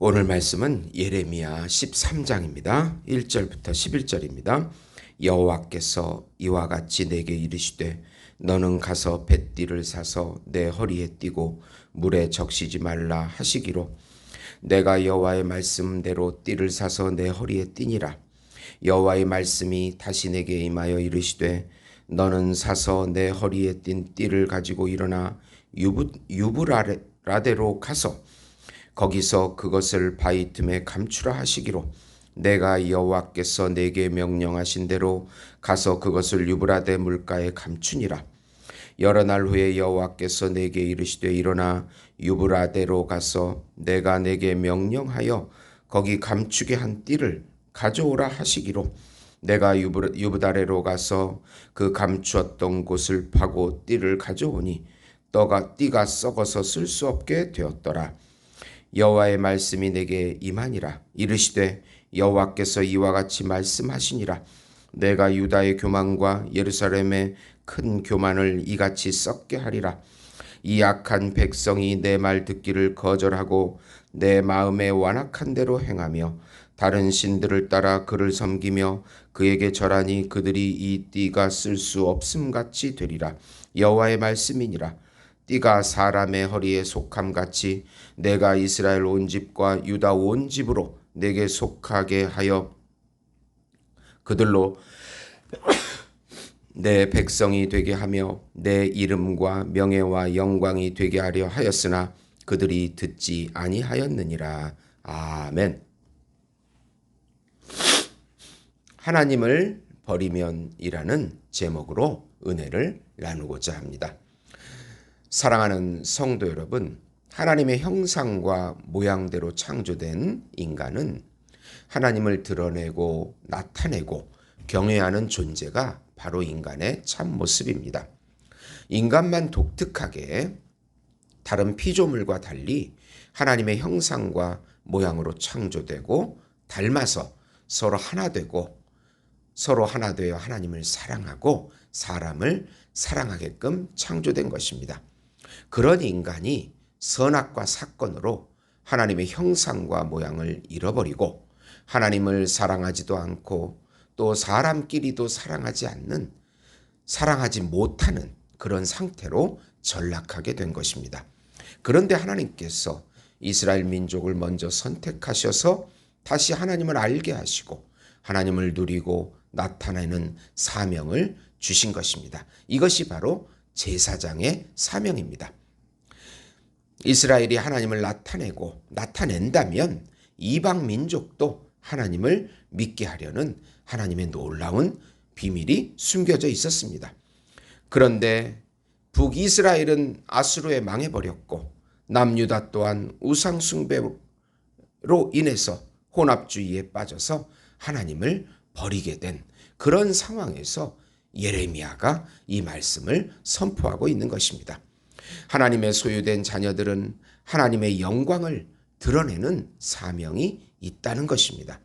오늘 말씀은 예레미야 13장입니다. 1절부터 11절입니다. 여호와께서 이와 같이 내게 이르시되 너는 가서 뱃띠를 사서 내 허리에 띠고 물에 적시지 말라 하시기로 내가 여호와의 말씀대로 띠를 사서 내 허리에 띠니라 여호와의 말씀이 다시 내게 임하여 이르시되 너는 사서 내 허리에 띈 띠를 가지고 일어나 유부, 유브라데로 가서 거기서 그것을 바위 틈에 감추라 하시기로 내가 여호와께서 내게 명령하신 대로 가서 그것을 유브라데 물가에 감추니라 여러 날 후에 여호와께서 내게 이르시되 일어나 유브라데로 가서 내가 내게 명령하여 거기 감추게 한 띠를 가져오라 하시기로 내가 유브, 유브다레로 가서 그 감추었던 곳을 파고 띠를 가져오니 떠가 띠가 썩어서 쓸 수 없게 되었더라. 여호와의 말씀이 내게 임하니라. 이르시되 여호와께서 이와 같이 말씀하시니라. 내가 유다의 교만과 예루살렘의 큰 교만을 이같이 썩게 하리라. 이 악한 백성이 내 말 듣기를 거절하고 내 마음에 완악한 대로 행하며 다른 신들을 따라 그를 섬기며 그에게 절하니 그들이 이 띠가 쓸 수 없음 같이 되리라. 여호와의 말씀이니라 띠가 사람의 허리에 속함 같이 내가 이스라엘 온 집과 유다 온 집으로 내게 속하게 하여 그들로 내 백성이 되게 하며 내 이름과 명예와 영광이 되게 하려 하였으나 그들이 듣지 아니하였느니라. 아멘. 하나님을 버리면이라는 제목으로 은혜를 나누고자 합니다. 사랑하는 성도 여러분, 하나님의 형상과 모양대로 창조된 인간은 하나님을 드러내고 나타내고 경외하는 존재가 바로 인간의 참 모습입니다. 인간만 독특하게 다른 피조물과 달리 하나님의 형상과 모양으로 창조되고 닮아서 서로 하나 되고 서로 하나 되어 하나님을 사랑하고 사람을 사랑하게끔 창조된 것입니다. 그런 인간이 선악과 사건으로 하나님의 형상과 모양을 잃어버리고 하나님을 사랑하지도 않고 또 사람끼리도 사랑하지 않는 사랑하지 못하는 그런 상태로 전락하게 된 것입니다. 그런데 하나님께서 이스라엘 민족을 먼저 선택하셔서 다시 하나님을 알게 하시고 하나님을 누리고 나타내는 사명을 주신 것입니다. 이것이 바로 제사장의 사명입니다. 이스라엘이 하나님을 나타내고 나타낸다면 이방 민족도 하나님을 믿게 하려는 하나님의 놀라운 비밀이 숨겨져 있었습니다. 그런데 북이스라엘은 아수르에 망해버렸고 남유다 또한 우상숭배로 인해서 혼합주의에 빠져서 하나님을 버리게 된 그런 상황에서 예레미야가 이 말씀을 선포하고 있는 것입니다. 하나님의 소유된 자녀들은 하나님의 영광을 드러내는 사명이 있다는 것입니다.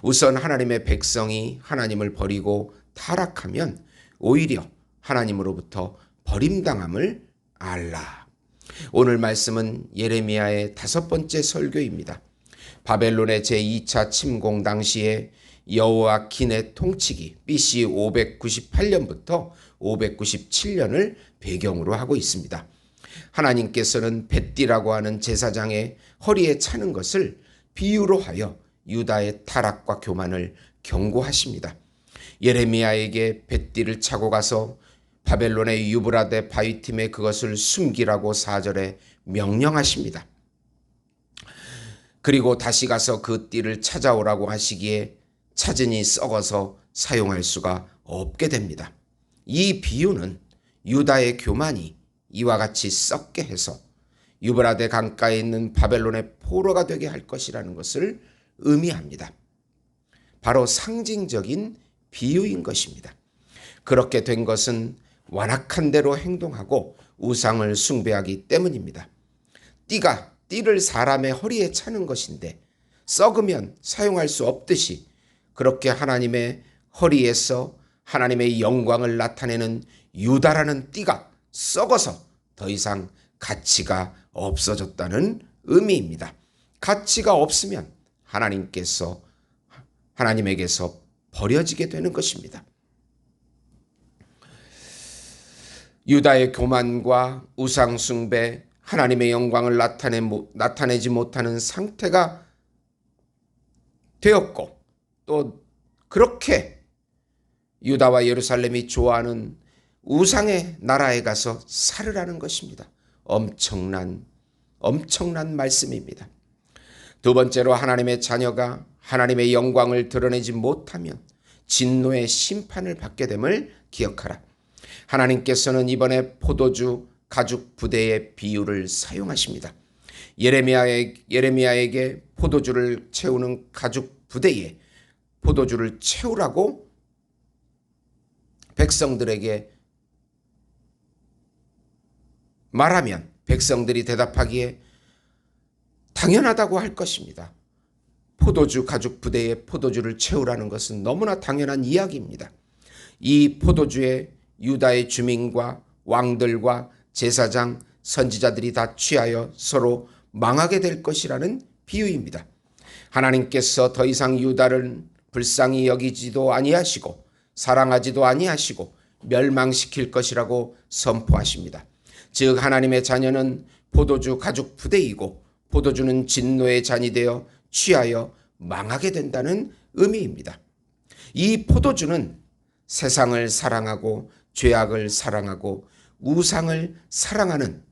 우선 하나님의 백성이 하나님을 버리고 타락하면 오히려 하나님으로부터 버림당함을 알라. 오늘 말씀은 예레미야의 다섯 번째 설교입니다. 바벨론의 제2차 침공 당시에 여호아킨의 통치기 BC 598년부터 597년을 배경으로 하고 있습니다. 하나님께서는 벳띠라고 하는 제사장의 허리에 차는 것을 비유로 하여 유다의 타락과 교만을 경고하십니다. 예레미야에게 뱃띠를 차고 가서 바벨론의 유브라데 바위팀에 그것을 숨기라고 사절에 명령하십니다. 그리고 다시 가서 그 띠를 찾아오라고 하시기에 찾으니 썩어서 사용할 수가 없게 됩니다. 이 비유는 유다의 교만이 이와 같이 썩게 해서 유브라데 강가에 있는 바벨론의 포로가 되게 할 것이라는 것을 의미합니다. 바로 상징적인 비유인 것입니다. 그렇게 된 것은 완악한 대로 행동하고 우상을 숭배하기 때문입니다. 띠가 띠를 사람의 허리에 차는 것인데 썩으면 사용할 수 없듯이 그렇게 하나님의 허리에서 하나님의 영광을 나타내는 유다라는 띠가 썩어서 더 이상 가치가 없어졌다는 의미입니다. 가치가 없으면 하나님께서 하나님에게서 버려지게 되는 것입니다. 유다의 교만과 우상숭배, 하나님의 영광을 나타내, 나타내지 못하는 상태가 되었고 또 그렇게 유다와 예루살렘이 좋아하는 우상의 나라에 가서 살으라는 것입니다. 엄청난 엄청난 말씀입니다. 두 번째로 하나님의 자녀가 하나님의 영광을 드러내지 못하면 진노의 심판을 받게 됨을 기억하라. 하나님께서는 이번에 포도주 가죽 부대의 비유를 사용하십니다. 예레미야에, 예레미야에게 포도주를 채우는 가죽 부대에 포도주를 채우라고 백성들에게 말하면 백성들이 대답하기에 당연하다고 할 것입니다. 포도주 가죽 부대에 포도주를 채우라는 것은 너무나 당연한 이야기입니다. 이 포도주에 유다의 주민과 왕들과 제사장, 선지자들이 다 취하여 서로 망하게 될 것이라는 비유입니다. 하나님께서 더 이상 유다를 불쌍히 여기지도 아니하시고 사랑하지도 아니하시고 멸망시킬 것이라고 선포하십니다. 즉 하나님의 자녀는 포도주 가죽 부대이고 포도주는 진노의 잔이 되어 취하여 망하게 된다는 의미입니다. 이 포도주는 세상을 사랑하고 죄악을 사랑하고 우상을 사랑하는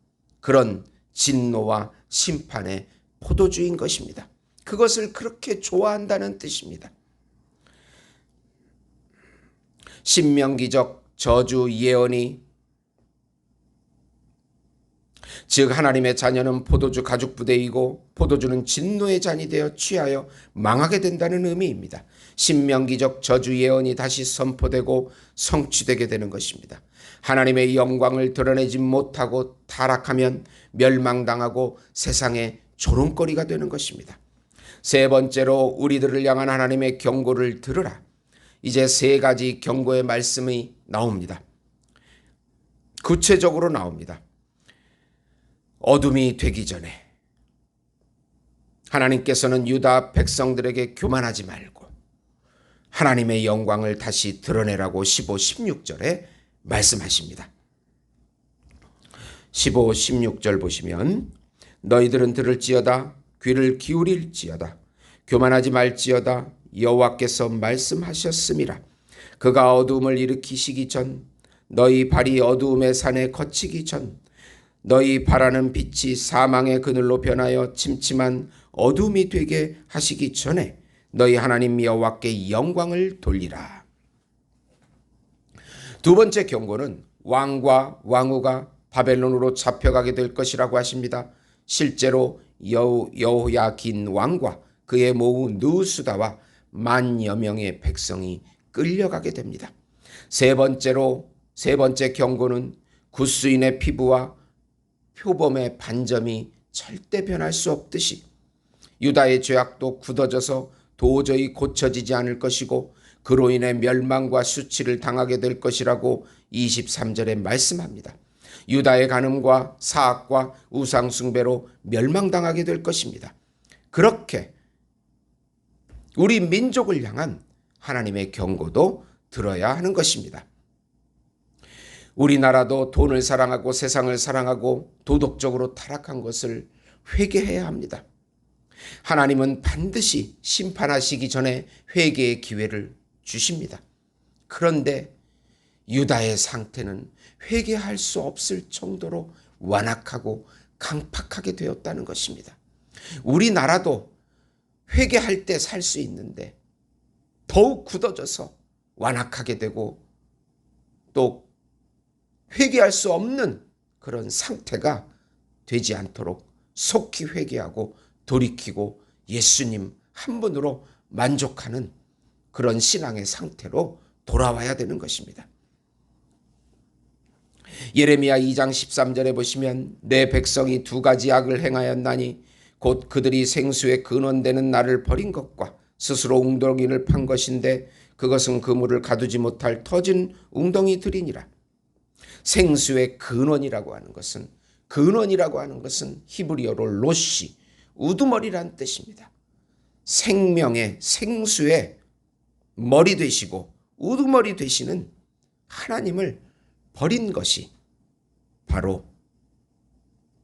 그런 진노와 심판의 포도주인 것입니다. 그것을 그렇게 좋아한다는 뜻입니다. 신명기적 저주 예언이 즉 하나님의 자녀는 포도주 가죽 부대이고 포도주는 진노의 잔이 되어 취하여 망하게 된다는 의미입니다. 신명기적 저주 예언이 다시 선포되고 성취되게 되는 것입니다. 하나님의 영광을 드러내지 못하고 타락하면 멸망당하고 세상의 조롱거리가 되는 것입니다. 세 번째로 우리들을 향한 하나님의 경고를 들으라. 이제 세 가지 경고의 말씀이 나옵니다. 구체적으로 나옵니다. 어둠이 되기 전에 하나님께서는 유다 백성들에게 교만하지 말고 하나님의 영광을 다시 드러내라고 15, 16절에 말씀하십니다. 15, 16절 보시면 너희들은 들을지어다 귀를 기울일지어다 교만하지 말지어다 여호와께서 말씀하셨음이라 그가 어두움을 일으키시기 전 너희 발이 어두움의 산에 거치기 전 너희 바라는 빛이 사망의 그늘로 변하여 침침한 어둠이 되게 하시기 전에 너희 하나님 여호와께 영광을 돌리라. 두 번째 경고는 왕과 왕후가 바벨론으로 잡혀가게 될 것이라고 하십니다. 실제로 여호, 여호야긴 왕과 그의 모후 느수다와 만여 명의 백성이 끌려가게 됩니다. 세 번째로 세 번째 경고는 구스인의 피부와 표범의 반점이 절대 변할 수 없듯이 유다의 죄악도 굳어져서 도저히 고쳐지지 않을 것이고 그로 인해 멸망과 수치를 당하게 될 것이라고 23절에 말씀합니다. 유다의 간음과 사악과 우상숭배로 멸망당하게 될 것입니다. 그렇게 우리 민족을 향한 하나님의 경고도 들어야 하는 것입니다. 우리나라도 돈을 사랑하고 세상을 사랑하고 도덕적으로 타락한 것을 회개해야 합니다. 하나님은 반드시 심판하시기 전에 회개의 기회를 주십니다. 그런데 유다의 상태는 회개할 수 없을 정도로 완악하고 강팍하게 되었다는 것입니다. 우리나라도 회개할 때 살 수 있는데 더욱 굳어져서 완악하게 되고 또 회개할 수 없는 그런 상태가 되지 않도록 속히 회개하고 돌이키고 예수님 한 분으로 만족하는 그런 신앙의 상태로 돌아와야 되는 것입니다. 예레미야 2장 13절에 보시면 내 백성이 두 가지 악을 행하였나니 곧 그들이 생수의 근원되는 나를 버린 것과 스스로 웅덩이를 판 것인데 그것은 그물을 가두지 못할 터진 웅덩이들이니라. 생수의 근원이라고 하는 것은 근원이라고 하는 것은 히브리어로 로시 우두머리란 뜻입니다. 생명의 생수의 머리 되시고 우두머리 되시는 하나님을 버린 것이 바로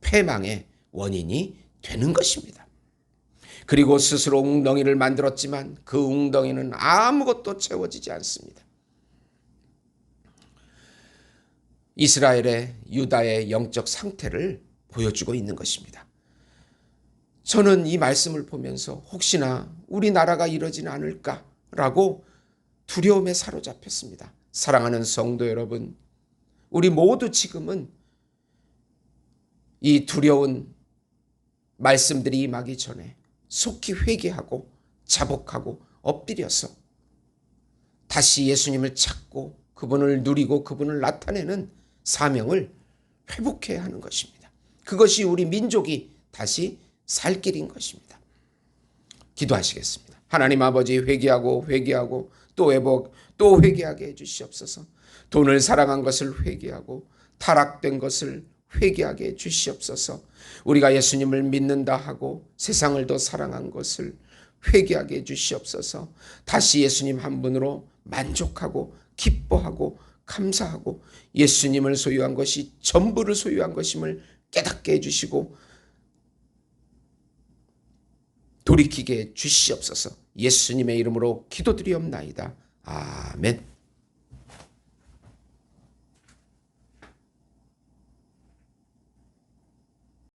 패망의 원인이 되는 것입니다. 그리고 스스로 웅덩이를 만들었지만 그 웅덩이는 아무것도 채워지지 않습니다. 이스라엘의 유다의 영적 상태를 보여주고 있는 것입니다. 저는 이 말씀을 보면서 혹시나 우리나라가 이러지는 않을까라고 두려움에 사로잡혔습니다. 사랑하는 성도 여러분, 우리 모두 지금은 이 두려운 말씀들이 임하기 전에 속히 회개하고 자복하고 엎드려서 다시 예수님을 찾고 그분을 누리고 그분을 나타내는 사명을 회복해야 하는 것입니다. 그것이 우리 민족이 다시 살 길인 것입니다. 기도하시겠습니다. 하나님 아버지 회개하고 회개하고 또 회복 또 회개하게 해 주시옵소서. 돈을 사랑한 것을 회개하고 타락된 것을 회개하게 해 주시옵소서. 우리가 예수님을 믿는다 하고 세상을 더 사랑한 것을 회개하게 해 주시옵소서. 다시 예수님 한 분으로 만족하고 기뻐하고 감사하고 예수님을 소유한 것이 전부를 소유한 것임을 깨닫게 해 주시고 돌이키게 해 주시옵소서. 예수님의 이름으로 기도드리옵나이다. 아멘.